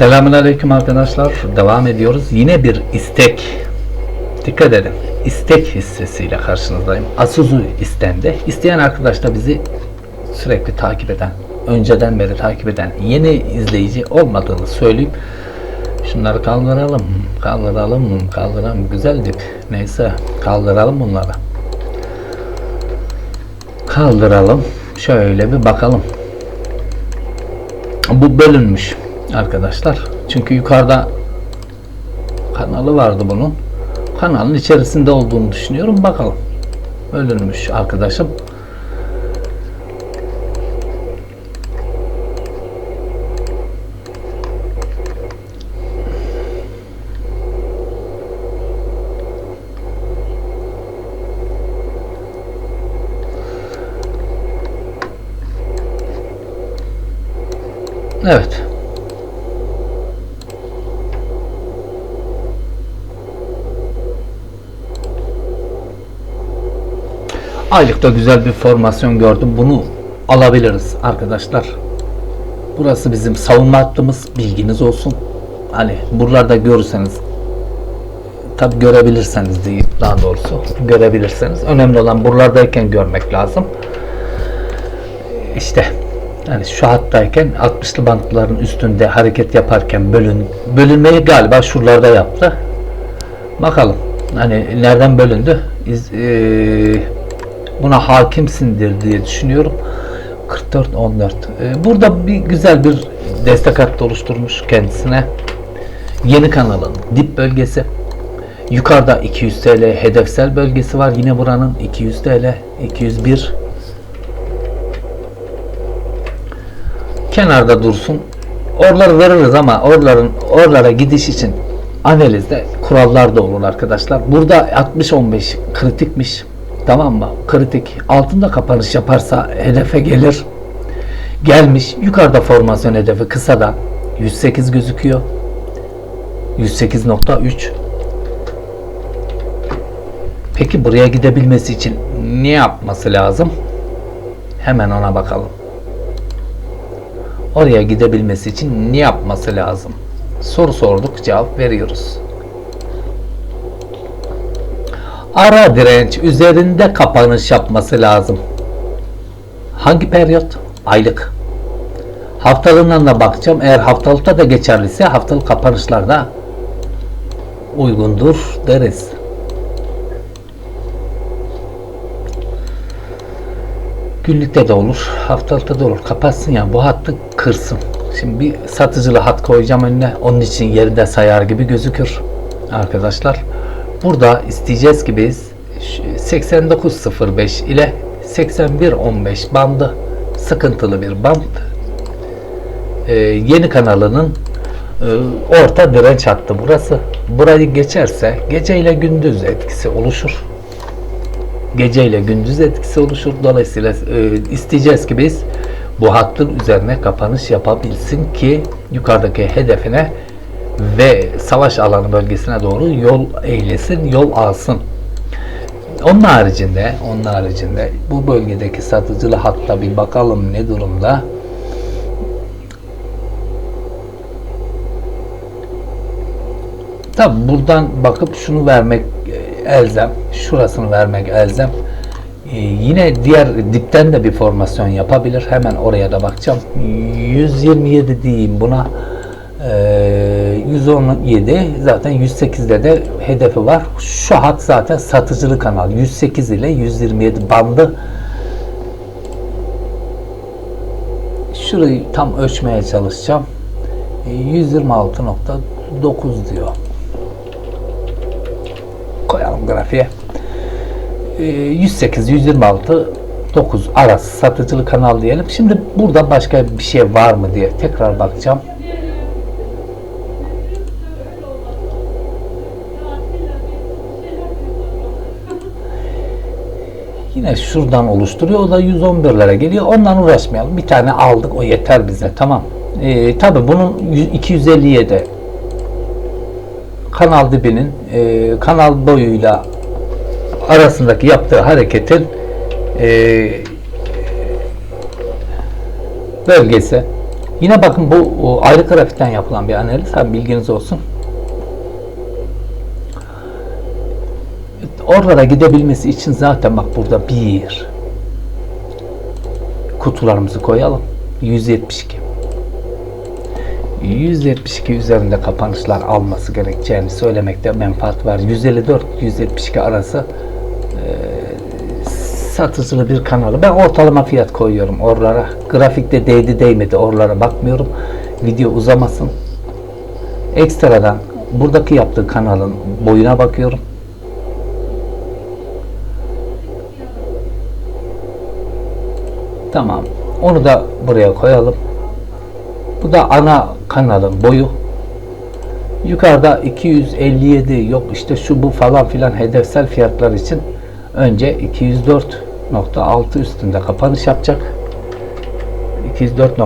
Selamünaleyküm arkadaşlar. Devam ediyoruz. Yine bir istek. Dikkat edin. İstek hissesiyle karşınızdayım. Asuzu istendi. İsteyen arkadaş da bizi sürekli takip eden, önceden beri takip eden yeni izleyici olmadığını söyleyip şunları kaldıralım, kaldıralım, kaldıralım. Güzel dip. Neyse kaldıralım bunları. Kaldıralım. Şöyle bir bakalım. Bu bölünmüş arkadaşlar. Çünkü yukarıda kanalı vardı bunun. Kanalın içerisinde olduğunu düşünüyorum. Bakalım. Bölünmüş arkadaşım. Evet. Aylıkta güzel bir formasyon gördüm. Bunu alabiliriz arkadaşlar. Burası bizim savunma hattımız. Bilginiz olsun. Hani buralarda görürseniz tabi görebilirseniz diyeyim daha doğrusu görebilirseniz önemli olan buralardayken görmek lazım işte yani şu hattayken 60'lı bantların üstünde hareket yaparken bölün bölünmeyi galiba şuralarda yaptı bakalım hani nereden bölündü İz, eee, buna hakimsindir diye düşünüyorum 44 14 Eee, burada bir güzel bir destek hattı oluşturmuş kendisine yeni kanalın dip bölgesi yukarıda 200 TL hedefsel bölgesi var yine buranın 200 TL 201 kenarda dursun. Oraları veririz ama oraların oralara gidiş için analizde kurallar da olur arkadaşlar. Burada 60-15 kritikmiş. Tamam mı? Kritik. Altında kapanış yaparsa hedefe gelir. Gelmiş. Yukarıda formasyon hedefi kısa da 108 gözüküyor. 108.3 Peki buraya gidebilmesi için ne yapması lazım? Hemen ona bakalım oraya gidebilmesi için ne yapması lazım? Soru sorduk, cevap veriyoruz. Ara direnç üzerinde kapanış yapması lazım. Hangi periyot? Aylık. Haftalığından da bakacağım. Eğer haftalıkta da geçerliyse haftalık kapanışlarda uygundur deriz. Günlükte de olur, haftalıkta da olur. Kapatsın yani bu hattı kırsın. Şimdi bir satıcılı hat koyacağım önüne. Onun için yerinde sayar gibi gözükür. Arkadaşlar. Burada isteyeceğiz ki biz 89.05 ile 81.15 bandı sıkıntılı bir band. Ee, yeni kanalının e, orta direnç hattı burası. Burayı geçerse gece ile gündüz etkisi oluşur gece ile gündüz etkisi oluşur. Dolayısıyla e, isteyeceğiz ki biz bu hattın üzerine kapanış yapabilsin ki yukarıdaki hedefine ve savaş alanı bölgesine doğru yol eylesin, yol alsın. Onun haricinde, onun haricinde bu bölgedeki satıcılı hatta bir bakalım ne durumda. Tabi buradan bakıp şunu vermek e, elzem, şurasını vermek elzem. Ee, yine diğer dipten de bir formasyon yapabilir. Hemen oraya da bakacağım. 127 diyeyim buna. Ee, 117 zaten 108'de de hedefi var. Şu hat zaten satıcılı kanal. 108 ile 127 bandı. Şurayı tam ölçmeye çalışacağım. Ee, 126.9 diyor koyalım grafiğe. 108, 126, 9 arası satıcılı kanal diyelim. Şimdi burada başka bir şey var mı diye tekrar bakacağım. Yine şuradan oluşturuyor. O da 111'lere geliyor. Ondan uğraşmayalım. Bir tane aldık. O yeter bize. Tamam. Ee, tabii bunun 257 kanal dibinin e, kanal boyuyla arasındaki yaptığı hareketin e, bölgesi Yine bakın bu ayrı grafikten yapılan bir analiz. Hem bilginiz olsun. Oralara gidebilmesi için zaten bak burada bir kutularımızı koyalım. 172. 172 üzerinde kapanışlar alması gerekeceğini söylemekte menfaat var. 154-172 arası e, satıcılı bir kanalı. Ben ortalama fiyat koyuyorum oralara. Grafikte değdi değmedi oralara bakmıyorum. Video uzamasın. Ekstradan buradaki yaptığı kanalın boyuna bakıyorum. Tamam. Onu da buraya koyalım. Bu da ana kanalın boyu. Yukarıda 257 yok işte şu bu falan filan hedefsel fiyatlar için önce 204.6 üstünde kapanış yapacak. 204.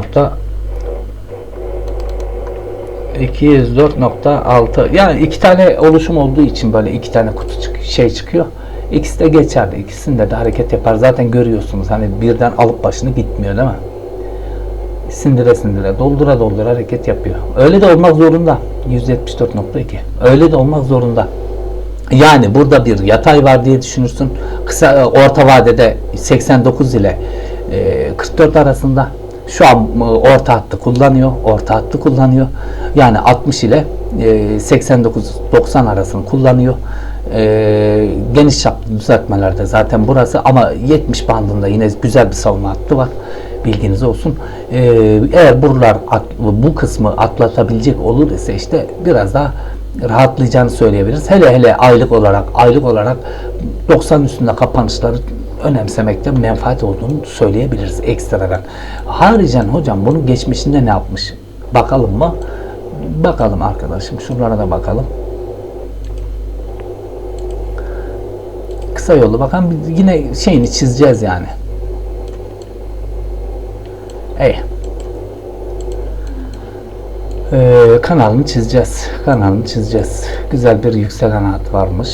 204.6 yani iki tane oluşum olduğu için böyle iki tane kutu çık şey çıkıyor. İkisi de geçerli. İkisinde de hareket yapar. Zaten görüyorsunuz. Hani birden alıp başını gitmiyor değil mi? Sindire sindire, doldura doldura hareket yapıyor. Öyle de olmak zorunda. 174.2. Öyle de olmak zorunda. Yani burada bir yatay var diye düşünürsün. Kısa orta vadede 89 ile e, 44 arasında şu an e, orta hattı kullanıyor. Orta hattı kullanıyor. Yani 60 ile e, 89-90 arasını kullanıyor. E, geniş çaplı düzeltmelerde zaten burası ama 70 bandında yine güzel bir savunma hattı var. Bilginiz olsun. E, eğer buralar bu kısmı atlatabilecek olur ise işte biraz daha rahatlayacağını söyleyebiliriz. Hele hele aylık olarak aylık olarak 90 üstünde kapanışları önemsemekte menfaat olduğunu söyleyebiliriz ekstradan. Haricen hocam bunun geçmişinde ne yapmış? Bakalım mı? Bakalım arkadaşım. Şuralara da bakalım. Kısa yolu bakalım. Yine şeyini çizeceğiz yani. Ey. Ee, kanalını çizeceğiz. Kanalını çizeceğiz. Güzel bir yükselen hat varmış.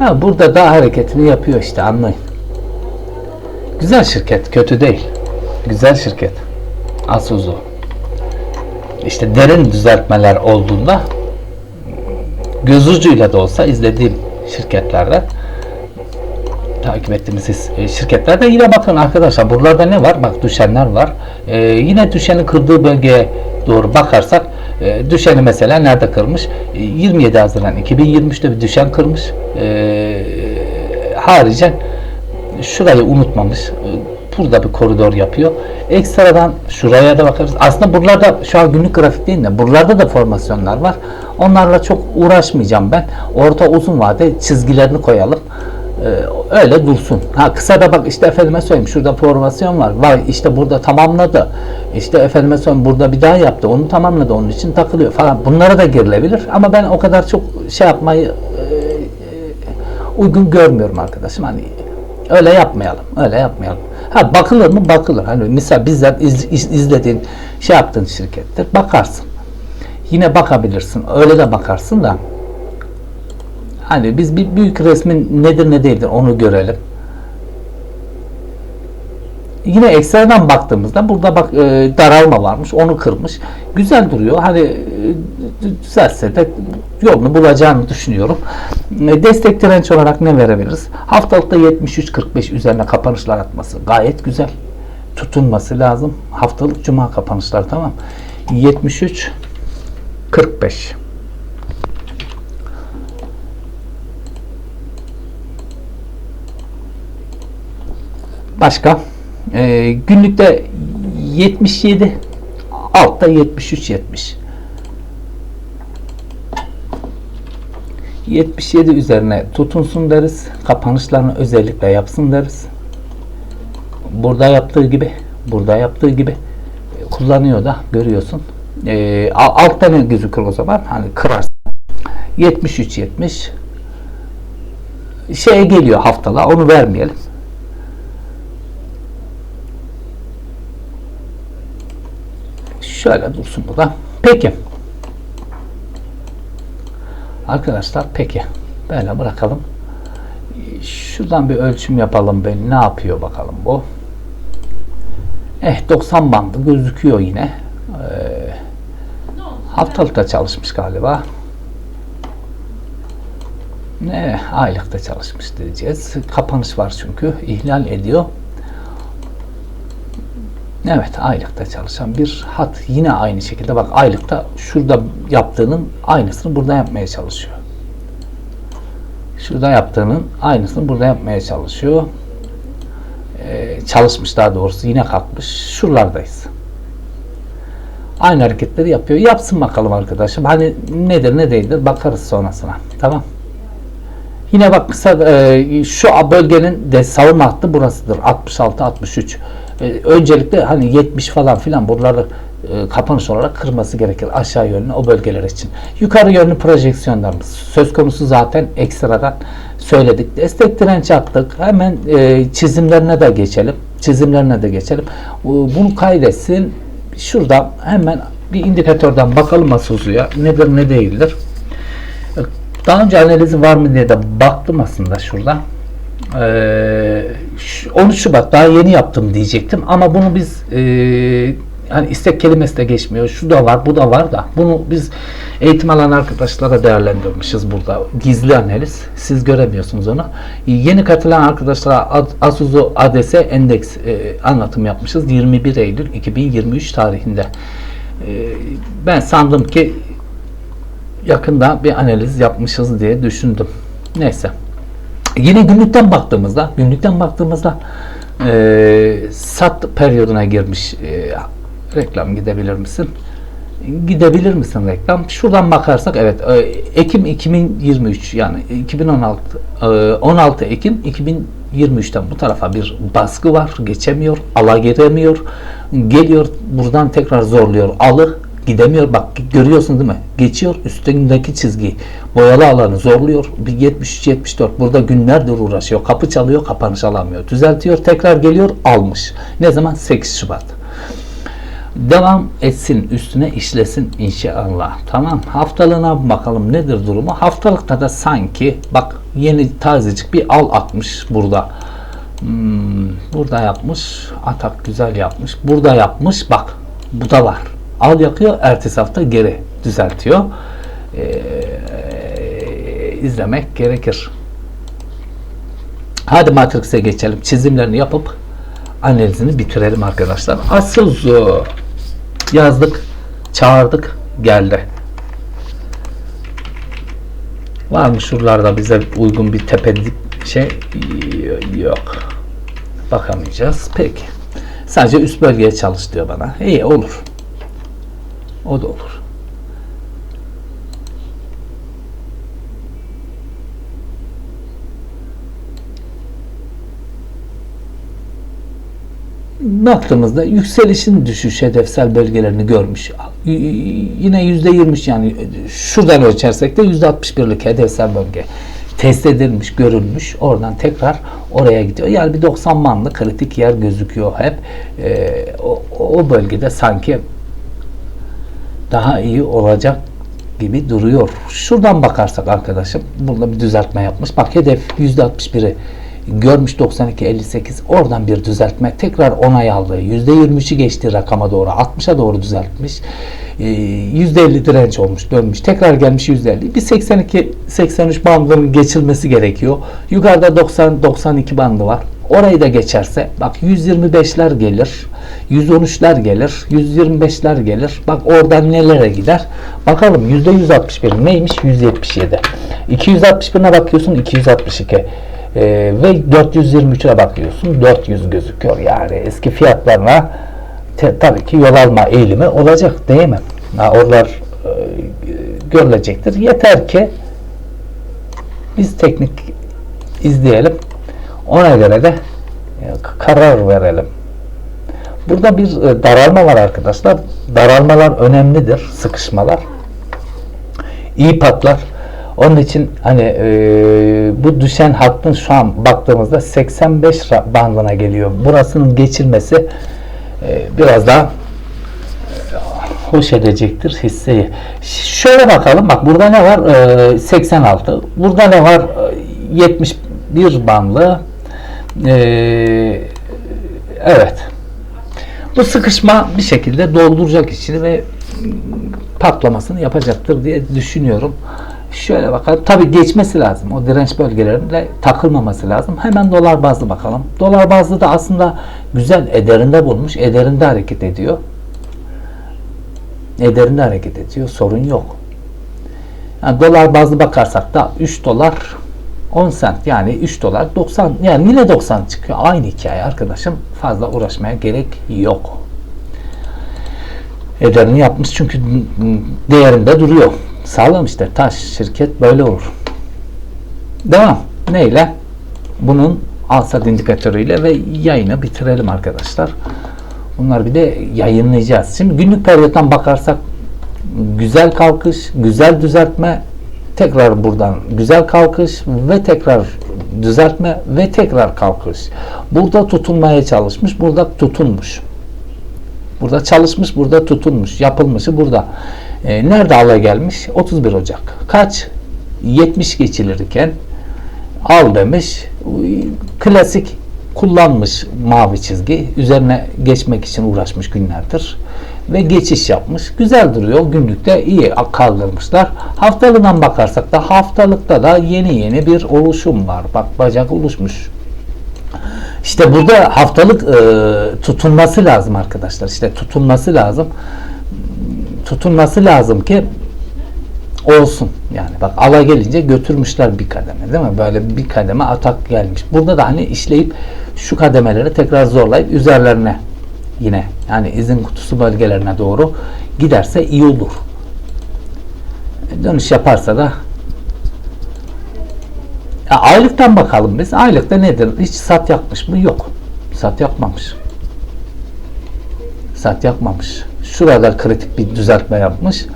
Ha, burada daha hareketini yapıyor işte anlayın. Güzel şirket, kötü değil. Güzel şirket. Asuzu. İşte derin düzeltmeler olduğunda göz ucuyla da olsa izlediğim şirketlerden takip ettiğimiz e, şirketlerde yine bakın arkadaşlar buralarda ne var? Bak düşenler var. Ee, yine düşenin kırdığı bölgeye doğru bakarsak e, düşeni mesela nerede kırmış? E, 27 Haziran 2023'te bir düşen kırmış. E, haricen şurayı unutmamış. E, Burada bir koridor yapıyor. Ekstradan şuraya da bakarız. Aslında buralarda şu an günlük grafik değil de buralarda da formasyonlar var. Onlarla çok uğraşmayacağım ben. Orta uzun vade çizgilerini koyalım. Ee, öyle dursun. Ha kısa da bak işte efendime söyleyeyim şurada formasyon var. Vay işte burada tamamladı. İşte efendime söyleyeyim burada bir daha yaptı. Onu tamamladı. Onun için takılıyor falan. Bunlara da girilebilir. Ama ben o kadar çok şey yapmayı e, e, uygun görmüyorum arkadaşım. Hani öyle yapmayalım. Öyle yapmayalım. Ha bakılır mı? Bakılır. Hani misal bizzat iz, iz- izlediğin şey yaptığın şirkettir. Bakarsın. Yine bakabilirsin. Öyle de bakarsın da Hani biz bir büyük resmin nedir ne değildir onu görelim. Yine ekstradan baktığımızda burada bak e, daralma varmış. Onu kırmış. Güzel duruyor. Hani e, düzelse de yolunu bulacağını düşünüyorum. E, destek direnç olarak ne verebiliriz? Haftalıkta 73-45 üzerine kapanışlar atması gayet güzel. Tutunması lazım. Haftalık cuma kapanışlar tamam. 73 45 Başka? Ee, günlükte 77 altta 73 70 77 üzerine tutunsun deriz. Kapanışlarını özellikle yapsın deriz. Burada yaptığı gibi burada yaptığı gibi kullanıyor da görüyorsun. E, al- altta ne gözükür o zaman? Hani kırarsın. 73 70 şeye geliyor haftalığa onu vermeyelim. Şöyle dursun burada. Peki. Arkadaşlar peki. Böyle bırakalım. Şuradan bir ölçüm yapalım ben. Ne yapıyor bakalım bu. Eh 90 bandı gözüküyor yine. Ee, haftalıkta çalışmış galiba. Ne aylıkta çalışmış diyeceğiz. Kapanış var çünkü. ihlal ediyor. Evet aylıkta çalışan bir hat. Yine aynı şekilde bak aylıkta şurada yaptığının aynısını burada yapmaya çalışıyor. Şurada yaptığının aynısını burada yapmaya çalışıyor. Ee, çalışmış daha doğrusu yine kalkmış. Şuralardayız. Aynı hareketleri yapıyor. Yapsın bakalım arkadaşım. Hani nedir ne değildir bakarız sonrasına. Tamam. Yine bak kısa e, şu bölgenin de savunma hattı burasıdır. 66 63. E, öncelikle hani 70 falan filan buraları e, kapanış olarak kırması gerekir aşağı yönlü o bölgeler için. Yukarı yönlü projeksiyonlarımız söz konusu zaten ekstradan söyledik. Destek direnç attık. Hemen e, çizimlerine de geçelim. Çizimlerine de geçelim. Bunu kaydetsin. Şurada hemen bir indikatörden bakalım Asuzu'ya. Nedir ne değildir. Daha önce analizi var mı diye de baktım aslında şurada. Ee, 13 Şubat daha yeni yaptım diyecektim ama bunu biz e, hani istek kelimesi de geçmiyor. Şu da var, bu da var da bunu biz eğitim alan arkadaşlara değerlendirmişiz burada. Gizli analiz. Siz göremiyorsunuz onu. Yeni katılan arkadaşlara Asuzu ADS endeks e, anlatım yapmışız. 21 Eylül 2023 tarihinde. E, ben sandım ki yakında bir analiz yapmışız diye düşündüm. Neyse. Yine günlükten baktığımızda, günlükten baktığımızda e, sat periyoduna girmiş e, reklam gidebilir misin? Gidebilir misin reklam? Şuradan bakarsak evet e, Ekim 2023 yani 2016 e, 16 Ekim 2023'ten bu tarafa bir baskı var. Geçemiyor, ala giremiyor. Geliyor buradan tekrar zorluyor. Alı gidemiyor. Bak görüyorsun değil mi? Geçiyor üstündeki çizgi. Boyalı alanı zorluyor. Bir 73 74 burada günlerdir uğraşıyor. Kapı çalıyor, kapanış alamıyor. Düzeltiyor, tekrar geliyor, almış. Ne zaman? 8 Şubat. Devam etsin, üstüne işlesin inşallah. Tamam. Haftalığına bakalım nedir durumu? Haftalıkta da sanki bak yeni tazecik bir al atmış burada. Hmm, burada yapmış. Atak güzel yapmış. Burada yapmış. Bak bu da var al yakıyor, ertesi hafta geri düzeltiyor. Ee, izlemek gerekir. Hadi Matrix'e geçelim. Çizimlerini yapıp analizini bitirelim arkadaşlar. Asuzu yazdık, çağırdık, geldi. Var mı şuralarda bize uygun bir tepedik şey? Yok. Bakamayacağız. Peki. Sadece üst bölgeye çalış diyor bana. İyi olur. O da olur. baktığımızda yükselişin düşüş hedefsel bölgelerini görmüş. Yine yüzde yirmi yani şuradan ölçersek de yüzde altmış birlik hedefsel bölge test edilmiş, görülmüş. Oradan tekrar oraya gidiyor. Yani bir 90 bandı kritik yer gözüküyor hep. Ee, o, o bölgede sanki daha iyi olacak gibi duruyor. Şuradan bakarsak arkadaşım burada bir düzeltme yapmış. Bak hedef %61'i görmüş 92 58 oradan bir düzeltme tekrar onay aldı. %23'ü geçti rakama doğru 60'a doğru düzeltmiş. %50 ee, direnç olmuş dönmüş tekrar gelmiş %50 bir 82 83 bandının geçilmesi gerekiyor. Yukarıda 90 92 bandı var. Orayı da geçerse bak 125'ler gelir. 113'ler gelir. 125'ler gelir. Bak oradan nelere gider. Bakalım %161 neymiş? 177. 261'e bakıyorsun 262. Ee, ve 423'e bakıyorsun 400 gözüküyor yani eski fiyatlarına tabii ki yol alma eğilimi olacak değil mi? Ha, oralar e, görülecektir. Yeter ki biz teknik izleyelim. Ona göre de e, karar verelim. Burada bir e, daralma var arkadaşlar. Daralmalar önemlidir. Sıkışmalar. İyi patlar. Onun için hani e, bu düşen hattın şu an baktığımızda 85 ra- bandına geliyor. Burasının geçilmesi e, biraz daha e, hoş edecektir hisseyi. Şöyle bakalım. Bak burada ne var? E, 86. Burada ne var? E, 71 bandlı. E, evet. Bu sıkışma bir şekilde dolduracak içini ve patlamasını yapacaktır diye düşünüyorum. Şöyle bakalım. Tabi geçmesi lazım. O direnç bölgelerinde takılmaması lazım. Hemen dolar bazlı bakalım. Dolar bazlı da aslında güzel ederinde bulmuş. Ederinde hareket ediyor. Ederinde hareket ediyor. Sorun yok. Yani dolar bazlı bakarsak da 3 dolar 10 sent yani 3 dolar 90 yani yine 90 çıkıyor. Aynı hikaye arkadaşım. Fazla uğraşmaya gerek yok. Ederini yapmış çünkü değerinde duruyor. Sağlam işte taş şirket böyle olur. Devam. Neyle? Bunun alsat indikatörüyle ve yayını bitirelim arkadaşlar. Bunlar bir de yayınlayacağız. Şimdi günlük periyottan bakarsak güzel kalkış, güzel düzeltme, tekrar buradan güzel kalkış ve tekrar düzeltme ve tekrar kalkış. Burada tutunmaya çalışmış, burada tutunmuş. Burada çalışmış, burada tutunmuş. Yapılmışı burada. E, nerede alay gelmiş? 31 Ocak. Kaç? 70 geçilirken al demiş. Klasik kullanmış mavi çizgi. Üzerine geçmek için uğraşmış günlerdir. Ve geçiş yapmış. Güzel duruyor. Günlükte iyi kaldırmışlar. Haftalığından bakarsak da haftalıkta da yeni yeni bir oluşum var. Bak bacak oluşmuş. İşte burada haftalık e, tutunması lazım arkadaşlar. İşte tutunması lazım. Tutunması lazım ki olsun. Yani bak ala gelince götürmüşler bir kademe değil mi? Böyle bir kademe atak gelmiş. Burada da hani işleyip şu kademeleri tekrar zorlayıp üzerlerine yine yani izin kutusu bölgelerine doğru giderse iyi olur. Dönüş yaparsa da ya aylıktan bakalım biz. Aylıkta nedir? Hiç sat yakmış mı? Yok. Sat yakmamış. Sat yakmamış. Şurada kritik bir düzeltme yapmış.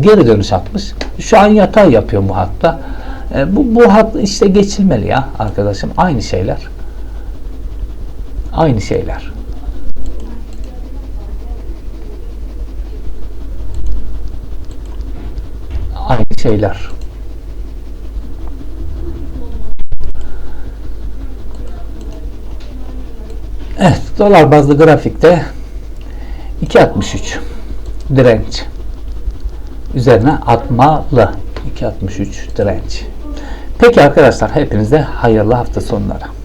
Geri dönüş atmış. Şu an yatay yapıyor bu hatta. E, bu, bu hat işte geçilmeli ya arkadaşım. Aynı şeyler. Aynı şeyler. Aynı şeyler. Evet, dolar bazlı grafikte 2.63 direnç. Üzerine atmalı 2.63 direnç. Peki arkadaşlar hepinize hayırlı hafta sonları.